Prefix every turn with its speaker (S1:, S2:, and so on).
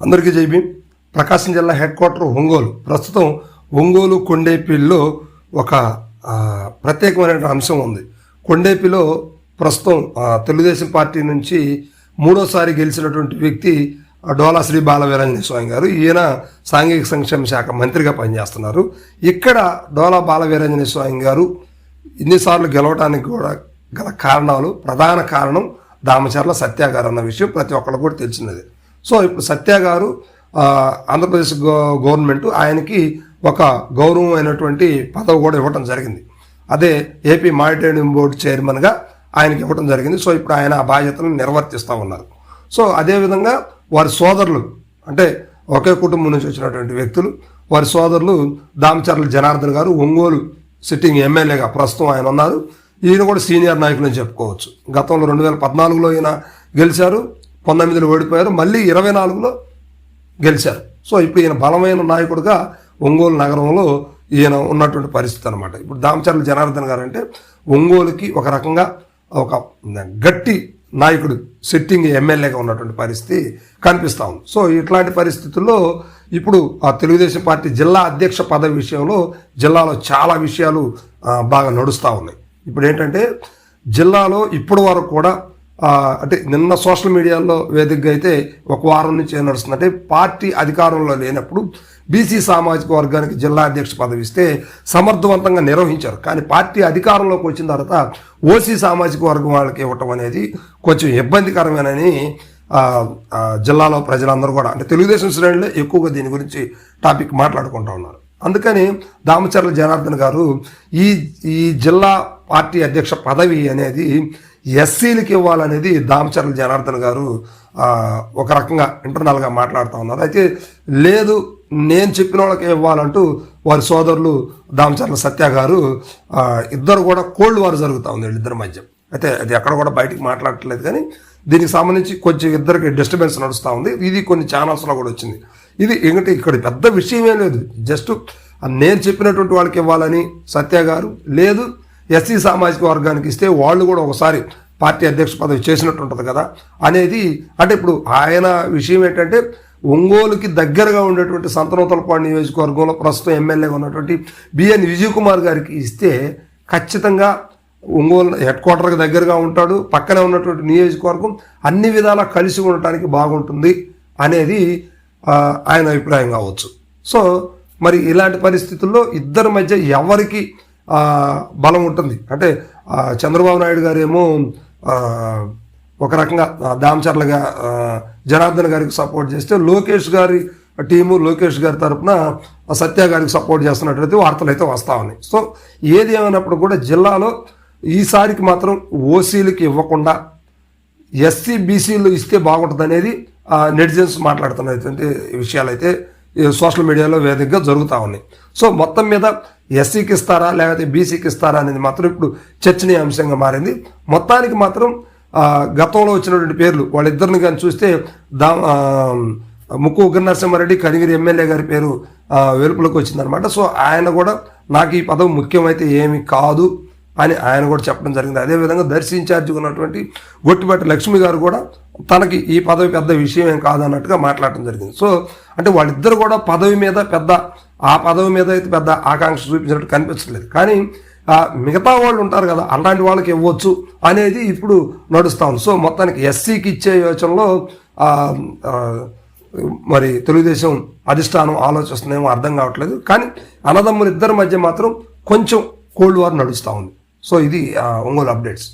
S1: అందరికీ జైబీ ప్రకాశం జిల్లా head quarter Ongole. ప్రస్తుతం ఒంగోలు కొండేపిల్లో ఒక ప్రత్యేకమైన అంశం ఉంది. కొండేపిలో ప్రస్తుతం ఆ, తెలుగుదేశం పార్టీ నుంచి మూడోసారి గెలిచినటువంటి వ్యక్తి డోలా శ్రీ బాలవీరంజన స్వామి గారు. ఈయన సాంఘిక సంక్షేమ శాఖ మంత్రిగా పనిచేస్తున్నారు. ఇక్కడ డోలా బాలవీరంజన స్వామి గారు ఇన్నిసార్లు గెలవడానికి కూడా గల కారణాలు ప్రధాన కారణం దామచర్ల సత్యాగారు అన్న విషయం ప్రతి ఒక్కరు కూడా తెలిసినది. సో ఇప్పుడు సత్య గారు ఆంధ్రప్రదేశ్ గో గవర్నమెంట్ ఆయనకి ఒక గౌరవమైనటువంటి పదవి కూడా ఇవ్వడం జరిగింది. అదే ఏపీ మానిటరింగ్ బోర్డు చైర్మన్గా ఆయనకి ఇవ్వడం జరిగింది. సో ఇప్పుడు ఆయన ఆ బాధ్యతలను నిర్వర్తిస్తూ ఉన్నారు. సో అదేవిధంగా వారి సోదరులు అంటే ఒకే కుటుంబం నుంచి వచ్చినటువంటి వ్యక్తులు వారి సోదరులు దామచర్ల జనార్దన్ గారు ఒంగోలు సిట్టింగ్ ఎమ్మెల్యేగా ప్రస్తుతం ఆయన ఉన్నారు. ఈయన కూడా సీనియర్ నాయకులు అని చెప్పుకోవచ్చు. గతంలో రెండు వేల పద్నాలుగులో ఈయన గెలిచారు. పంతొమ్మిదిలో ఓడిపోయారు మళ్ళీ ఇరవై నాలుగులో గెలిచారు. సో ఇప్పుడు ఈయన బలమైన నాయకుడుగా ఒంగోలు నగరంలో ఈయన ఉన్నటువంటి పరిస్థితి అనమాట ఇప్పుడు దామచర్ల జనార్దన్ గారు అంటే ఒంగోలుకి ఒక రకంగా ఒక గట్టి నాయకుడు సిట్టింగ్ ఎమ్మెల్యేగా ఉన్నటువంటి పరిస్థితి కనిపిస్తూ ఉంది. సో ఇట్లాంటి పరిస్థితుల్లో ఇప్పుడు ఆ తెలుగుదేశం పార్టీ జిల్లా అధ్యక్ష పదవి విషయంలో జిల్లాలో చాలా విషయాలు బాగా నడుస్తూ ఉన్నాయి. ఇప్పుడు ఏంటంటే జిల్లాలో ఇప్పటి వరకు కూడా అంటే నిన్న సోషల్ మీడియాలో వేదికగా అయితే ఒక వారం నుంచి ఏం నడుస్తుందంటే పార్టీ అధికారంలో లేనప్పుడు బీసీ సామాజిక వర్గానికి జిల్లా అధ్యక్ష పదవి ఇస్తే సమర్థవంతంగా నిర్వహించారు. కానీ పార్టీ అధికారంలోకి వచ్చిన తర్వాత ఓసీ సామాజిక వర్గం వాళ్ళకి ఇవ్వటం అనేది కొంచెం ఇబ్బందికరమేనని జిల్లాలో ప్రజలందరూ కూడా అంటే తెలుగుదేశం శ్రేణిలో ఎక్కువగా దీని గురించి టాపిక్ మాట్లాడుకుంటూ ఉన్నారు. అందుకని దామచర్ల జనార్దన్ గారు ఈ ఈ జిల్లా పార్టీ అధ్యక్ష పదవి అనేది ఎస్సీలకి ఇవ్వాలనేది దామచర్ల జనార్దన్ గారు ఒక రకంగా ఇంటర్నల్గా మాట్లాడుతూ ఉన్నారు. అయితే లేదు నేను చెప్పిన వాళ్ళకి ఇవ్వాలంటూ వారి సోదరులు దామచర్ల సత్య గారు ఇద్దరు కూడా కోల్డ్ వార్ జరుగుతూ ఉంది వీళ్ళిద్దరి మధ్య. అయితే అది ఎక్కడ కూడా బయటికి మాట్లాడట్లేదు కానీ దీనికి సంబంధించి కొంచెం ఇద్దరికి డిస్టర్బెన్స్ నడుస్తూ ఉంది. ఇది కొన్ని ఛానల్స్లో కూడా వచ్చింది. ఇది ఏంటంటే ఇక్కడ పెద్ద విషయమే లేదు. జస్ట్ నేను చెప్పినటువంటి వాళ్ళకి ఇవ్వాలని సత్య గారు లేదు ఎస్సీ సామాజిక వర్గానికి ఇస్తే వాళ్ళు కూడా ఒకసారి పార్టీ అధ్యక్ష పదవి చేసినట్టు ఉంటుంది కదా అనేది అంటే ఇప్పుడు ఆయన విషయం ఏంటంటే ఒంగోలుకి దగ్గరగా ఉండేటువంటి సంతనోతలపాడు నియోజకవర్గంలో ప్రస్తుతం ఎమ్మెల్యేగా ఉన్నటువంటి బిఎన్ విజయ్ కుమార్ గారికి ఇస్తే ఖచ్చితంగా ఒంగోలు హెడ్ క్వార్టర్కి దగ్గరగా ఉంటాడు పక్కనే ఉన్నటువంటి నియోజకవర్గం అన్ని విధాలా కలిసి ఉండటానికి బాగుంటుంది అనేది ఆయన అభిప్రాయం కావచ్చు. సో మరి ఇలాంటి పరిస్థితుల్లో ఇద్దరి మధ్య ఎవరికి బలం ఉంటుంది. అంటే చంద్రబాబు నాయుడు గారేమో ఒక రకంగా దామచర్లగా జనార్దన్ గారికి సపోర్ట్ చేస్తే లోకేష్ గారి టీము లోకేష్ గారి తరఫున సత్య గారికి సపోర్ట్ చేస్తున్నట్లయితే వార్తలు అయితే వస్తూ ఉన్నాయి. సో ఏది ఏమైనప్పుడు కూడా జిల్లాలో ఈసారికి మాత్రం ఓసీలకి ఇవ్వకుండా ఎస్సీ బీసీలు ఇస్తే బాగుంటుంది అనేది నెటిజన్స్ మాట్లాడుతున్నటువంటి విషయాలైతే అయితే సోషల్ మీడియాలో వేదికగా జరుగుతూ ఉన్నాయి. సో మొత్తం మీద ఎస్సీకి ఇస్తారా లేకపోతే బీసీకి ఇస్తారా అనేది మాత్రం ఇప్పుడు చర్చనీయాంశంగా మారింది. మొత్తానికి మాత్రం గతంలో వచ్చినటువంటి పేర్లు వాళ్ళిద్దరిని కానీ చూస్తే దా ముక్కు ఉగ్ర నరసింహారెడ్డి కనిగిరి ఎమ్మెల్యే గారి పేరు వెలుపులోకి వచ్చిందనమాట సో ఆయన కూడా నాకు ఈ పదవి ముఖ్యమైతే ఏమి కాదు. అని ఆయన కూడా చెప్పడం జరిగింది. అదేవిధంగా దర్శి ఇన్ఛార్జిగా ఉన్నటువంటి గొట్టిపట్టి లక్ష్మి గారు కూడా తనకి ఈ పదవి పెద్ద విషయం ఏం కాదన్నట్టుగా మాట్లాడటం జరిగింది. సో అంటే వాళ్ళిద్దరు కూడా పదవి మీద పెద్ద ఆ పదవి మీద అయితే పెద్ద ఆకాంక్ష చూపించినట్టు కనిపించలేదు కానీ మిగతా వాళ్ళు ఉంటారు కదా అలాంటి వాళ్ళకి ఇవ్వచ్చు అనేది ఇప్పుడు నడుస్తా ఉంది. సో మొత్తానికి ఎస్సీకి ఇచ్చే యోచనలో మరి తెలుగుదేశం అధిష్టానం ఆలోచిస్తుందేమో అర్థం కావట్లేదు. కానీ అన్నదమ్ములు ఇద్దరి మధ్య మాత్రం కొంచెం కోల్డ్ వార్ నడుస్తూ ఉంది. సో ఇది ఒంగోలు అప్డేట్స్